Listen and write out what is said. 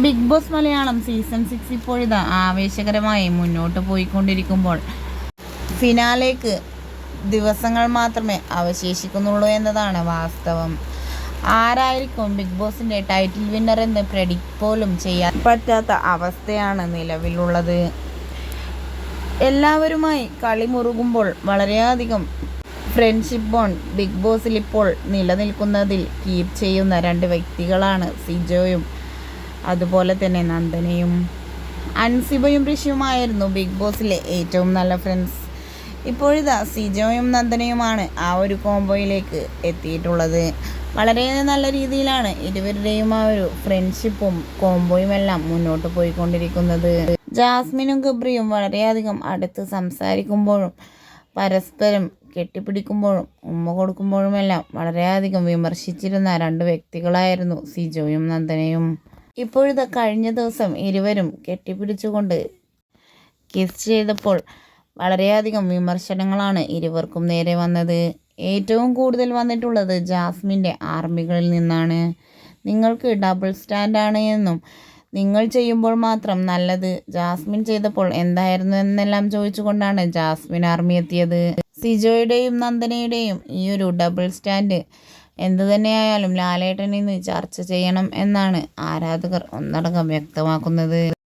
Big boss Malayalam season six ഇപ്പോഴിതാ ആവേശകരമായി മുന്നോട്ട് പോയിക്കൊണ്ടിരിക്കുമ്പോൾ. ഫിനാലേക്ക് ദിവസങ്ങൾ മാത്രമേ അവശേഷിക്കുന്നുള്ളൂ എന്നതാണ് വാസ്തവം. ആരായിരിക്കും ബിഗ് ബോസിന്റെ ടൈറ്റിൽ വിന്നർ എന്ന് പ്രെഡിക്റ്റ് പോലും ചെയ്യാൻ പറ്റാത്ത അവസ്ഥയാണ് നിലവിലുള്ളത്. എല്ലാവരുമായി കളി മുറുകുമ്പോൾ വളരെയധികം ഫ്രണ്ട്ഷിപ്പ് ബോണ്ട് ബിഗ് ബോസിൽ ഇപ്പോൾ നിലനിൽക്കുന്നതിൽ കീപ്പ് ചെയ്യുന്ന രണ്ട് വ്യക്തികളാണ് സിജോയും അതുപോലെ തന്നെ നന്ദനയും അൻസിബയും ഋഷിയുമായിരുന്നു ബിഗ് ബോസിലെ ഏറ്റവും നല്ല ഫ്രണ്ട്സ് ഇപ്പോഴിതാ സിജോയും നന്ദനയുമാണ് ആ ഒരു കോംബോയിലേക്ക് എത്തിയിട്ടുള്ളത്. വളരെ നല്ല രീതിയിലാണ് ഇരുവരുടെയും ആ ഒരു ഫ്രണ്ട്ഷിപ്പും കോംബോയും എല്ലാം മുന്നോട്ട് പോയിക്കൊണ്ടിരിക്കുന്നത്. ജാസ്മിനും ഗബ്രിയും വളരെയധികം അടുത്ത് സംസാരിക്കുമ്പോഴും പരസ്പരം കെട്ടിപ്പിടിക്കുമ്പോഴും ഉമ്മ കൊടുക്കുമ്പോഴുമെല്ലാം വളരെയധികം വിമർശിച്ചിരുന്ന രണ്ട് വ്യക്തികളായിരുന്നു സിജോയും നന്ദനയും. ഇപ്പോഴിത് കഴിഞ്ഞ ദിവസം ഇരുവരും കെട്ടിപ്പിടിച്ചുകൊണ്ട് കിസ് ചെയ്തപ്പോൾ വളരെയധികം വിമർശനങ്ങളാണ് ഇരുവർക്കും നേരെ വന്നത്. ഏറ്റവും കൂടുതൽ വന്നിട്ടുള്ളത് ജാസ്മിന്റെ ആർമികളിൽ നിന്നാണ്. നിങ്ങൾക്ക് ഡബിൾ സ്റ്റാൻഡാണ് എന്നും നിങ്ങൾ ചെയ്യുമ്പോൾ മാത്രം നല്ലത് ജാസ്മിൻ ചെയ്തപ്പോൾ എന്തായിരുന്നു എന്നെല്ലാം ചോദിച്ചുകൊണ്ടാണ് ജാസ്മിൻ ആർമി എത്തിയത്. സിജോയുടെയും നന്ദനയുടെയും ഈ ഒരു ഡബിൾ സ്റ്റാൻഡ് എന്തു തന്നെയായാലും ലാലേട്ടനെ ഇന്ന് ചർച്ച ചെയ്യണം എന്നാണ് ആരാധകർ ഒന്നടങ്കം വ്യക്തമാക്കുന്നത്.